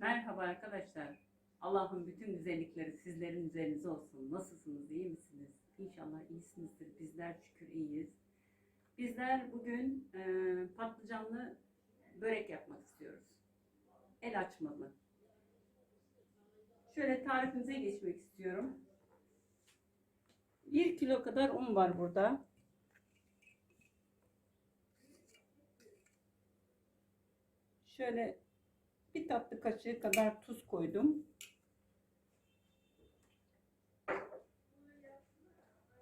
Merhaba arkadaşlar. Allah'ın bütün güzellikleri sizlerin üzerinize olsun. Nasılsınız? iyi misiniz? İnşallah iyisinizdir. Bizler şükür iyiyiz. Bizler bugün e, patlıcanlı börek yapmak istiyoruz. El açmalı. Şöyle tarifimize geçmek istiyorum. 1 kilo kadar un var burada. Şöyle bir tatlı kaşığı kadar tuz koydum.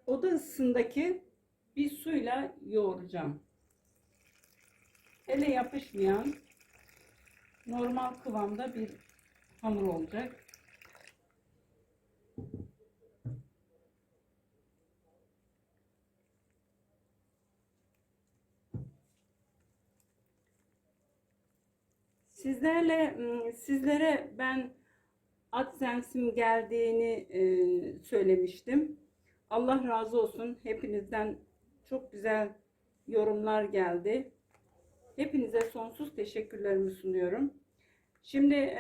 Oda ısısındaki bir suyla yoğuracağım. Ele yapışmayan normal kıvamda bir hamur olacak. Sizlerle sizlere ben AdSense'im geldiğini söylemiştim. Allah razı olsun. Hepinizden çok güzel yorumlar geldi. Hepinize sonsuz teşekkürlerimi sunuyorum. Şimdi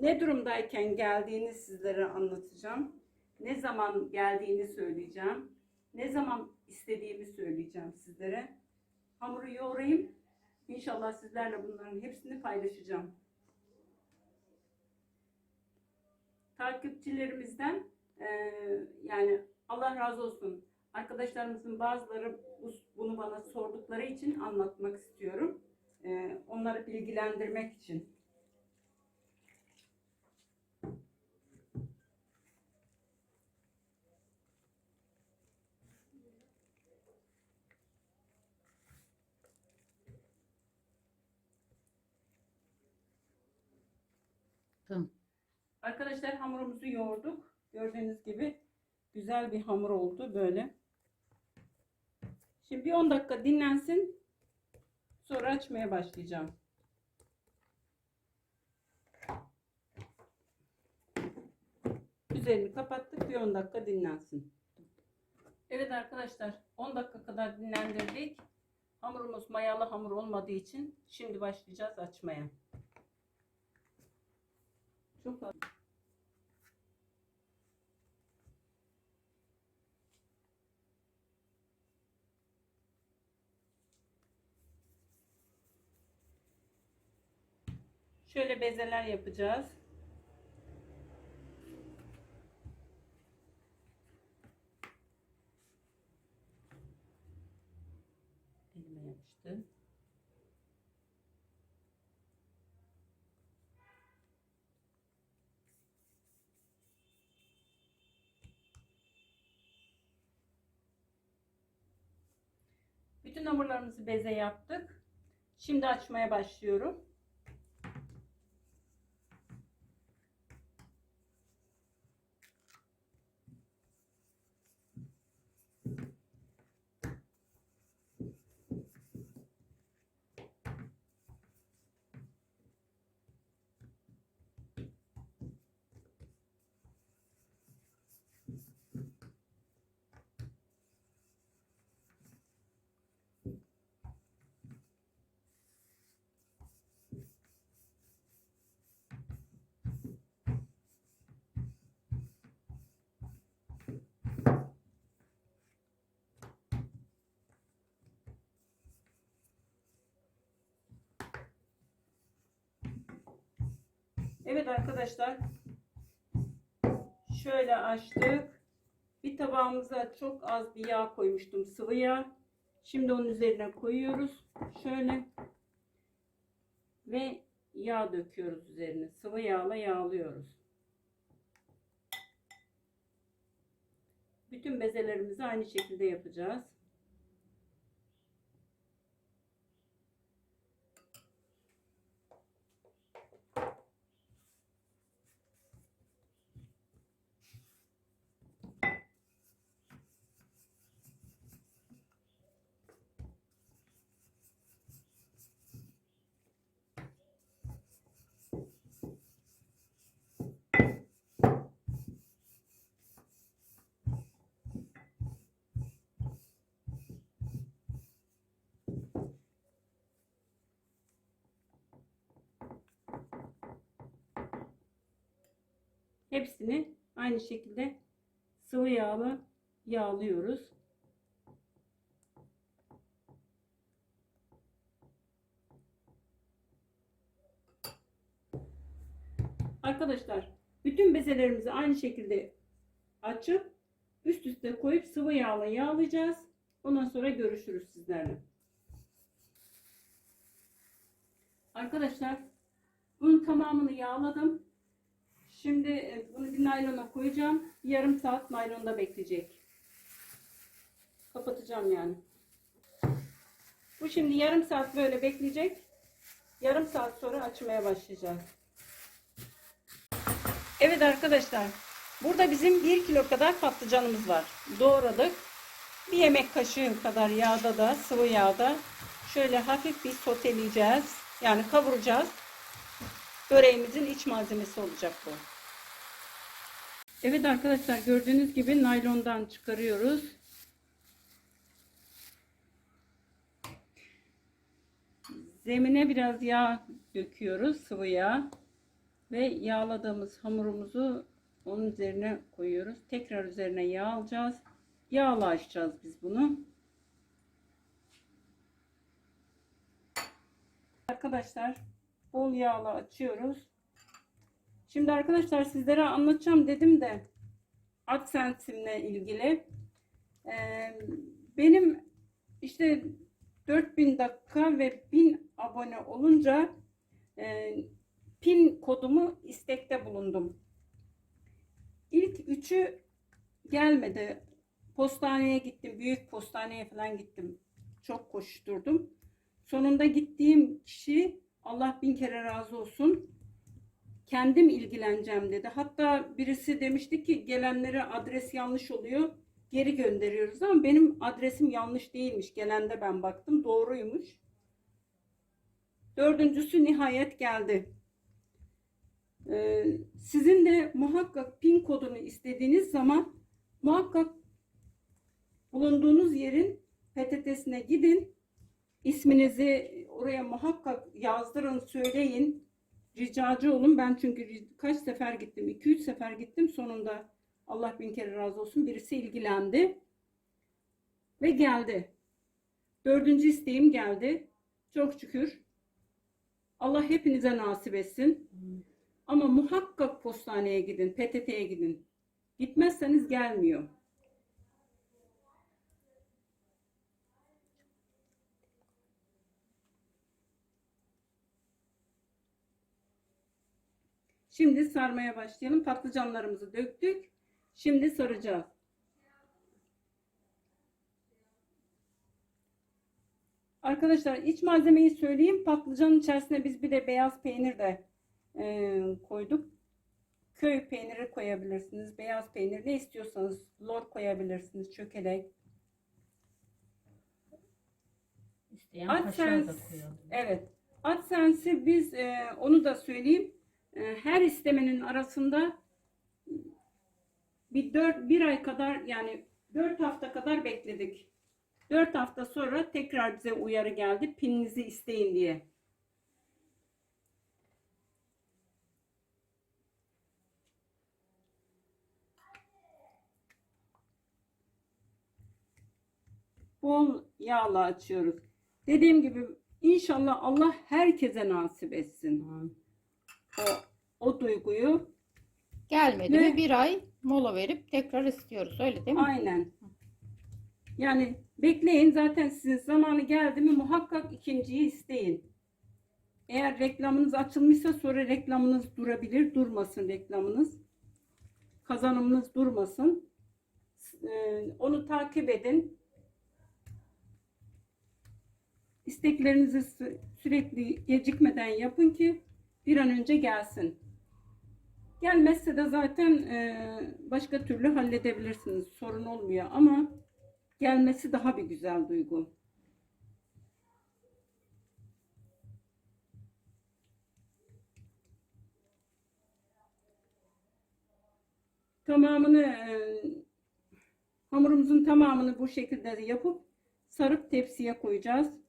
ne durumdayken geldiğini sizlere anlatacağım. Ne zaman geldiğini söyleyeceğim. Ne zaman istediğimi söyleyeceğim sizlere. Hamuru yoğurayım. İnşallah sizlerle bunların hepsini paylaşacağım. Takipçilerimizden eee, yani Allah razı olsun. Arkadaşlarımızın bazıları bu- bunu bana sordukları için anlatmak istiyorum. Eee, onları bilgilendirmek için. Tamam. Arkadaşlar hamurumuzu yoğurduk. Gördüğünüz gibi güzel bir hamur oldu böyle. Şimdi bir 10 dakika dinlensin. Sonra açmaya başlayacağım. Üzerini kapattık. Bir 10 dakika dinlensin. Evet arkadaşlar 10 dakika kadar dinlendirdik. Hamurumuz mayalı hamur olmadığı için şimdi başlayacağız açmaya. Çok az. Şöyle bezeler yapacağız. Elime yapıştı. Bütün hamurlarımızı beze yaptık. Şimdi açmaya başlıyorum. Evet arkadaşlar. Şöyle açtık. Bir tabağımıza çok az bir yağ koymuştum. Sıvı yağ. Şimdi onun üzerine koyuyoruz. Şöyle. Ve yağ döküyoruz üzerine. Sıvı yağla yağlıyoruz. Bütün bezelerimizi aynı şekilde yapacağız. Hepsini aynı şekilde sıvı yağla yağlıyoruz. Arkadaşlar bütün bezelerimizi aynı şekilde açıp üst üste koyup sıvı yağla yağlayacağız. Ondan sonra görüşürüz sizlerle. Arkadaşlar bunun tamamını yağladım. Şimdi e, bunu bir naylona koyacağım. Yarım saat naylonda bekleyecek. Kapatacağım yani. Bu şimdi yarım saat böyle bekleyecek. Yarım saat sonra açmaya başlayacağız. Evet arkadaşlar. Burada bizim 1 kilo kadar patlıcanımız var. Doğradık. Bir yemek kaşığı kadar yağda da sıvı yağda şöyle hafif bir soteleyeceğiz. Yani kavuracağız. Böreğimizin iç malzemesi olacak bu. Evet arkadaşlar gördüğünüz gibi naylondan çıkarıyoruz. Zemine biraz yağ döküyoruz, sıvı yağ. Ve yağladığımız hamurumuzu onun üzerine koyuyoruz. Tekrar üzerine yağ alacağız. Yağla açacağız biz bunu. Arkadaşlar bol yağla açıyoruz. Şimdi arkadaşlar sizlere anlatacağım dedim de AdSense'imle ilgili. Ee, benim işte 4000 dakika ve 1000 abone olunca e, pin kodumu istekte bulundum. İlk üçü gelmedi. Postaneye gittim. Büyük postaneye falan gittim. Çok koşturdum. Sonunda gittiğim kişi Allah bin kere razı olsun. Kendim ilgileneceğim dedi. Hatta birisi demişti ki gelenlere adres yanlış oluyor. Geri gönderiyoruz ama benim adresim yanlış değilmiş. Gelende ben baktım. Doğruymuş. Dördüncüsü nihayet geldi. Ee, sizin de muhakkak pin kodunu istediğiniz zaman muhakkak bulunduğunuz yerin PTT'sine gidin. İsminizi oraya muhakkak yazdırın, söyleyin. Ricacı olun. Ben çünkü kaç sefer gittim? 2-3 sefer gittim. Sonunda Allah bin kere razı olsun. Birisi ilgilendi. Ve geldi. Dördüncü isteğim geldi. Çok şükür. Allah hepinize nasip etsin. Ama muhakkak postaneye gidin, PTT'ye gidin. Gitmezseniz gelmiyor. Şimdi sarmaya başlayalım. Patlıcanlarımızı döktük. Şimdi saracağız. Arkadaşlar iç malzemeyi söyleyeyim. Patlıcanın içerisine biz bir de beyaz peynir de e, koyduk. Köy peyniri koyabilirsiniz. Beyaz peynir ne istiyorsanız lor koyabilirsiniz. Çökelek. İsteyen da AdSense, koyalım. evet. AdSense'i biz e, onu da söyleyeyim. E, her istemenin arasında bir dört bir ay kadar yani dört hafta kadar bekledik. Dört hafta sonra tekrar bize uyarı geldi. Pininizi isteyin diye. Bol yağla açıyoruz. Dediğim gibi inşallah Allah herkese nasip etsin. Tamam. O, o duyguyu Gelmedi Ve- mi bir ay mola verip tekrar istiyoruz öyle değil mi? aynen. Yani bekleyin zaten sizin zamanı geldi mi muhakkak ikinciyi isteyin. Eğer reklamınız açılmışsa sonra reklamınız durabilir. Durmasın reklamınız. Kazanımınız durmasın. Ee, onu takip edin. İsteklerinizi sü- sürekli gecikmeden yapın ki bir an önce gelsin. Gelmezse de zaten e, başka türlü halledebilirsiniz. Sorun olmuyor ama gelmesi daha bir güzel duygu. Tamamını e, hamurumuzun tamamını bu şekilde yapıp sarıp tepsiye koyacağız.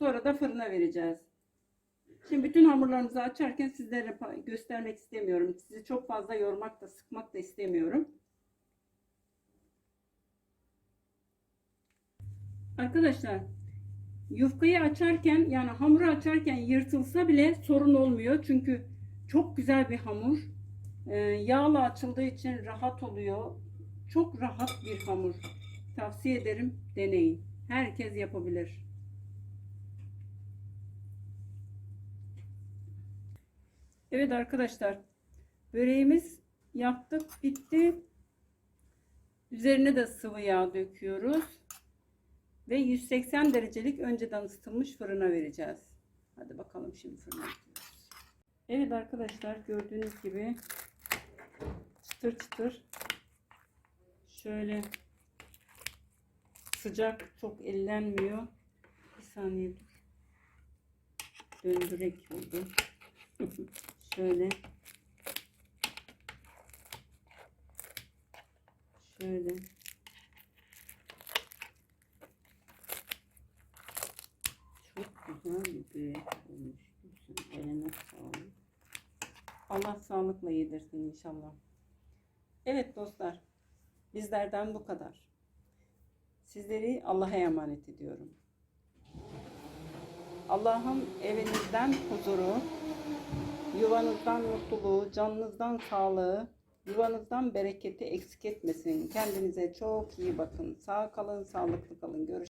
Sonra da fırına vereceğiz. Şimdi bütün hamurlarımızı açarken sizlere göstermek istemiyorum. Sizi çok fazla yormak da sıkmak da istemiyorum. Arkadaşlar yufkayı açarken yani hamuru açarken yırtılsa bile sorun olmuyor. Çünkü çok güzel bir hamur. Ee, yağla açıldığı için rahat oluyor. Çok rahat bir hamur. Tavsiye ederim deneyin. Herkes yapabilir. Evet arkadaşlar böreğimiz yaptık bitti. Üzerine de sıvı yağ döküyoruz. Ve 180 derecelik önceden ısıtılmış fırına vereceğiz. Hadi bakalım şimdi fırına gidiyoruz. Evet arkadaşlar gördüğünüz gibi çıtır çıtır şöyle sıcak çok ellenmiyor. Bir saniye dur. Döndürek oldu. şöyle şöyle çok güzel bir börek olmuş. Eline sağlık. Allah sağlıkla yedirsin inşallah. Evet dostlar, bizlerden bu kadar. Sizleri Allah'a emanet ediyorum. Allah'ım evinizden huzuru, yuvanızdan mutluluğu, canınızdan sağlığı, yuvanızdan bereketi eksik etmesin. Kendinize çok iyi bakın. Sağ kalın, sağlıklı kalın. Görüşürüz.